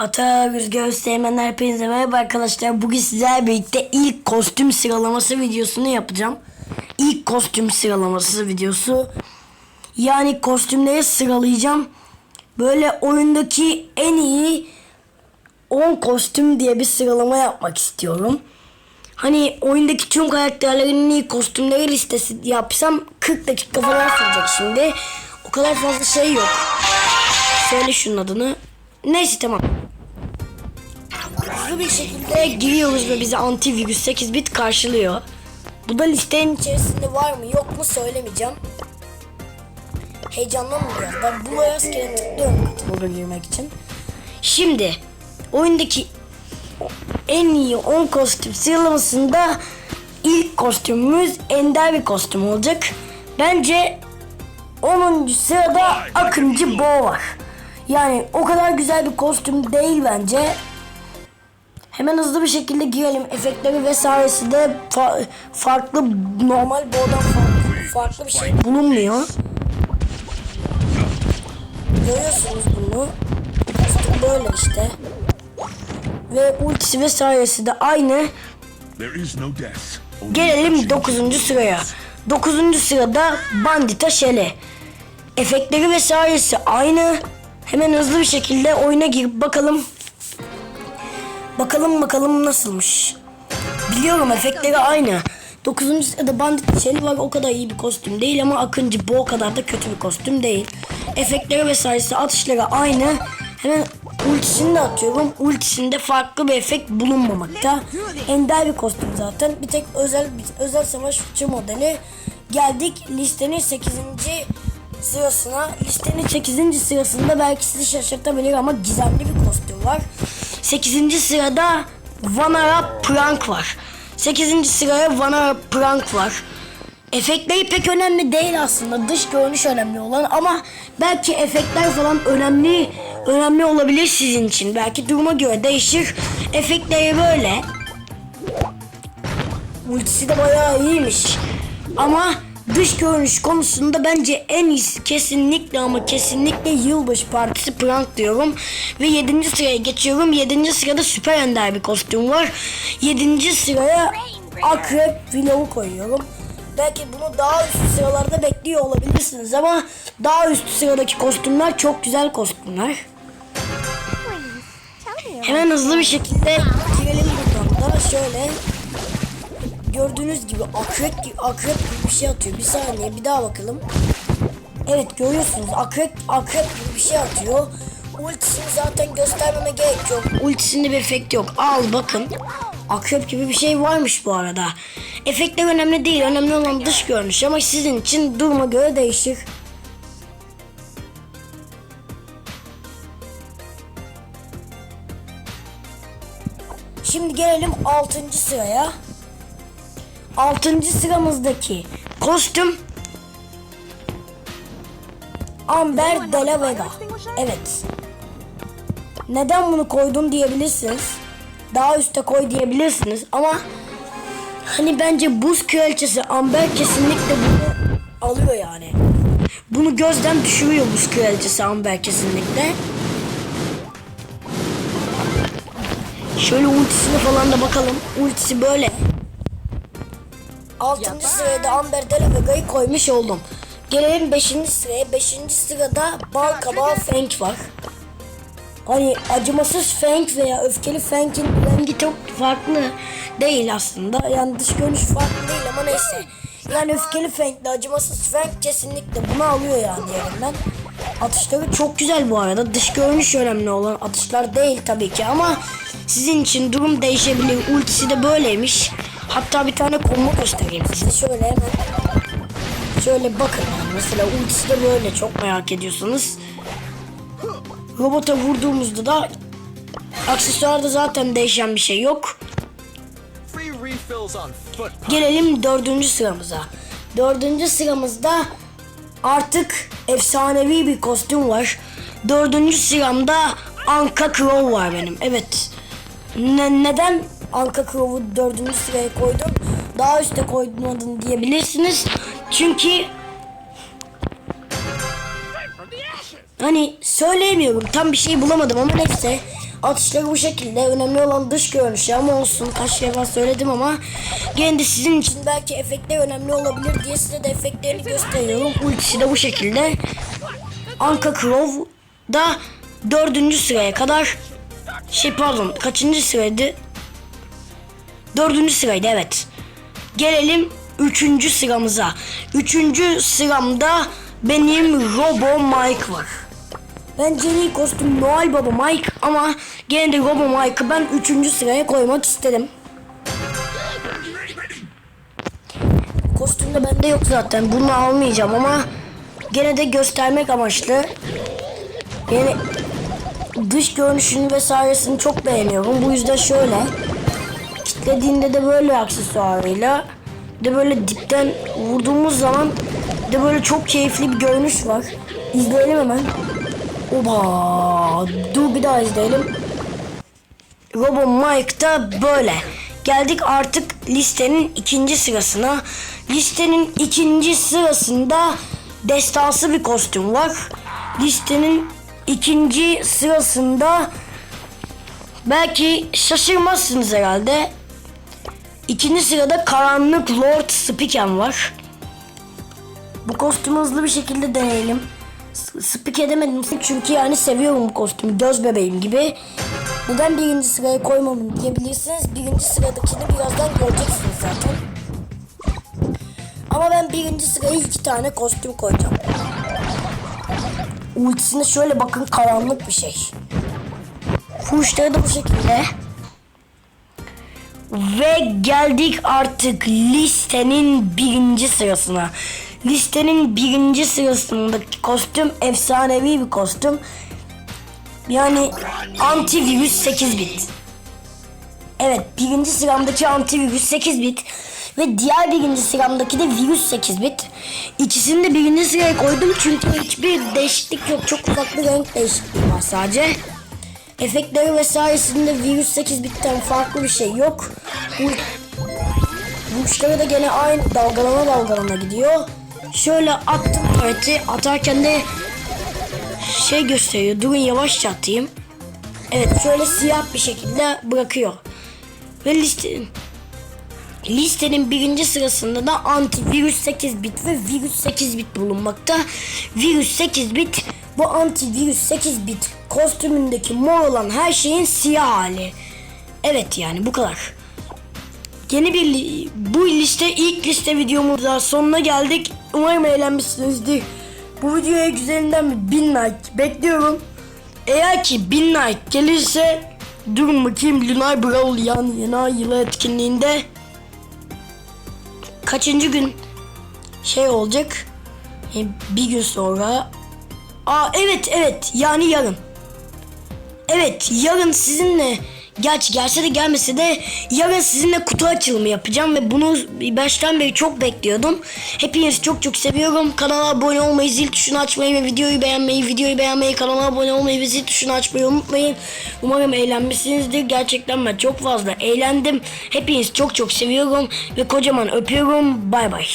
Ata Rüzgar Özteğmenler hepinize merhaba arkadaşlar. Bugün sizlerle birlikte ilk kostüm sıralaması videosunu yapacağım. İlk kostüm sıralaması videosu. Yani kostümleri sıralayacağım. Böyle oyundaki en iyi 10 kostüm diye bir sıralama yapmak istiyorum. Hani oyundaki tüm karakterlerin iyi kostümleri listesi yapsam 40 dakika falan sürecek şimdi. O kadar fazla şey yok. Söyle şunun adını. Neyse tamam. Hızlı bir şekilde giriyoruz ve bizi antivirüs 8 bit karşılıyor. Bu da listenin içerisinde var mı yok mu söylemeyeceğim. Heyecanlanmıyor biraz. Ben bu rastgele tıklıyorum kategoriye girmek için. Şimdi oyundaki en iyi 10 kostüm sıralamasında ilk kostümümüz ender bir kostüm olacak. Bence 10. sırada Akıncı Bo var. Yani o kadar güzel bir kostüm değil bence. Hemen hızlı bir şekilde girelim. Efektleri vesairesi de fa- farklı normal Bo'dan farklı, farklı bir şey bulunmuyor. Görüyorsunuz bunu. Kostüm böyle işte. Ve ultisi vesairesi de aynı. Gelelim watching. 9. sıraya. 9. sırada Bandita Şele. Efektleri vesairesi aynı. Hemen hızlı bir şekilde oyuna girip bakalım. Bakalım bakalım nasılmış. Biliyorum efektleri aynı. 9. sırada Bandit Şeli var o kadar iyi bir kostüm değil ama Akıncı bu o kadar da kötü bir kostüm değil. Efektleri vesairesi atışları aynı. Hemen ultisini de atıyorum. Ultisinde farklı bir efekt bulunmamakta. Ender bir kostüm zaten. Bir tek özel bir, özel savaşçı modeli. Geldik listenin 8. sırasına. Listenin 8. sırasında belki sizi şaşırtabilir ama gizemli bir kostüm var. 8. sırada Vanara Prank var. 8. sıraya Vanara Prank var. Efektleri pek önemli değil aslında. Dış görünüş önemli olan ama belki efektler falan önemli önemli olabilir sizin için. Belki duruma göre değişir. Efektleri böyle. Ultisi de bayağı iyiymiş. Ama dış görünüş konusunda bence en iyisi kesinlikle ama kesinlikle yılbaşı partisi prank diyorum. Ve 7. sıraya geçiyorum. 7. sırada süper ender bir kostüm var. 7. sıraya akrep vlogu koyuyorum. Belki bunu daha üst sıralarda bekliyor olabilirsiniz ama daha üst sıradaki kostümler çok güzel kostümler. Hemen hızlı bir şekilde girelim buradan da şöyle gördüğünüz gibi akrep gibi, akrep gibi bir şey atıyor. Bir saniye bir daha bakalım. Evet görüyorsunuz akrep akrep gibi bir şey atıyor. Ultisini zaten göstermeme gerek yok. Ultisinde bir efekt yok. Al bakın. Akrep gibi bir şey varmış bu arada. Efektler önemli değil. Önemli olan dış görünüş ama sizin için duruma göre değişir. Şimdi gelelim 6. sıraya. 6. sıramızdaki kostüm Amber de la Vega. Evet. Neden bunu koydun diyebilirsiniz. Daha üste koy diyebilirsiniz ama hani bence buz kraliçesi Amber kesinlikle bunu alıyor yani. Bunu gözden düşürüyor buz kraliçesi Amber kesinlikle. Şöyle ultisine falan da bakalım. Ultisi böyle. Altıncı sıraya da Amber de la Vega'yı koymuş oldum. Gelelim 5. sıraya. 5. sırada bal kabağı Fenk var. Hani acımasız Fenk veya öfkeli Fenk'in rengi çok farklı değil aslında. Yani dış görünüş farklı değil ama neyse. Yani öfkeli Fenk ile acımasız Fenk kesinlikle bunu alıyor yani yerinden. Atışları çok güzel bu arada. Dış görünüş önemli olan atışlar değil tabii ki ama sizin için durum değişebilir. Ultisi de böyleymiş. Hatta bir tane combo göstereyim size. Şöyle hemen Şöyle bakın yani mesela ultisi de böyle çok merak ediyorsanız. Robota vurduğumuzda da aksesuarda zaten değişen bir şey yok. Gelelim dördüncü sıramıza. Dördüncü sıramızda artık efsanevi bir kostüm var. Dördüncü sıramda Anka Crow var benim. Evet. Ne, neden Anka Crow'u dördüncü sıraya koydum? Daha üste koymadın diyebilirsiniz. Çünkü hani söyleyemiyorum. Tam bir şey bulamadım ama neyse. Atışları bu şekilde. Önemli olan dış görünüşü ama olsun. Kaç defa söyledim ama gene de sizin için belki efektler önemli olabilir diye size de efektlerini gösteriyorum. Ultisi de bu şekilde. Anka Crow da dördüncü sıraya kadar şey pardon kaçıncı sıraydı? Dördüncü sıraydı evet. Gelelim üçüncü sıramıza. Üçüncü sıramda benim Robo Mike var. Bence en iyi kostüm Noel Baba Mike ama gene de Robo Mike'ı ben üçüncü sıraya koymak istedim. Kostüm de bende yok zaten. Bunu almayacağım ama gene de göstermek amaçlı. Yani dış görünüşünü vesairesini çok beğeniyorum. Bu yüzden şöyle. Kitlediğinde de böyle aksesuarıyla de böyle dipten vurduğumuz zaman de böyle çok keyifli bir görünüş var. İzleyelim hemen. Oba! Dur bir daha izleyelim. Robo Mike da böyle. Geldik artık listenin ikinci sırasına. Listenin ikinci sırasında destansı bir kostüm var. Listenin ikinci sırasında belki şaşırmazsınız herhalde. İkinci sırada Karanlık Lord Spiken var. Bu kostümü hızlı bir şekilde deneyelim. Spik edemedim çünkü yani seviyorum bu kostümü. Göz bebeğim gibi. Neden birinci sıraya koymamın diyebilirsiniz. Birinci sıradakini birazdan göreceksiniz zaten. Ama ben birinci sıraya iki tane kostüm koyacağım. Ultisine şöyle bakın karanlık bir şey. Fuşları da bu şekilde. Ve geldik artık listenin birinci sırasına. Listenin birinci sırasındaki kostüm efsanevi bir kostüm. Yani antivirüs 8 bit. Evet birinci sıramdaki antivirüs 8 bit. Ve diğer birinci sıramdaki de virüs 8 bit. İkisini de birinci sıraya koydum çünkü hiçbir değişiklik yok. Çok ufak bir renk değişikliği var sadece. Efektleri vesairesinde virüs 8 bitten farklı bir şey yok. Bu Burçları da gene aynı dalgalana dalgalana gidiyor. Şöyle attım pareti atarken de şey gösteriyor. Durun yavaşça atayım. Evet şöyle siyah bir şekilde bırakıyor. Ve liste, listenin birinci sırasında da antivirüs 8 bit ve virüs 8 bit bulunmakta. Virüs 8 bit bu antivirüs 8 bit kostümündeki mor olan her şeyin siyah hali. Evet yani bu kadar. Yeni bir li- bu liste ilk liste videomuzda sonuna geldik. Umarım eğlenmişsinizdir. Bu videoya güzelinden bin like bekliyorum. Eğer ki bin like gelirse durun bakayım Lunar Brawl yan yana yılı etkinliğinde kaçıncı gün şey olacak? E, bir gün sonra. Aa evet evet yani yarın. Evet yarın sizinle Gerçi gelse de gelmese de yarın sizinle kutu açılımı yapacağım ve bunu baştan beri çok bekliyordum. Hepinizi çok çok seviyorum. Kanala abone olmayı, zil tuşunu açmayı ve videoyu beğenmeyi, videoyu beğenmeyi, kanala abone olmayı ve zil tuşunu açmayı unutmayın. Umarım eğlenmişsinizdir. Gerçekten ben çok fazla eğlendim. Hepinizi çok çok seviyorum ve kocaman öpüyorum. Bay bay.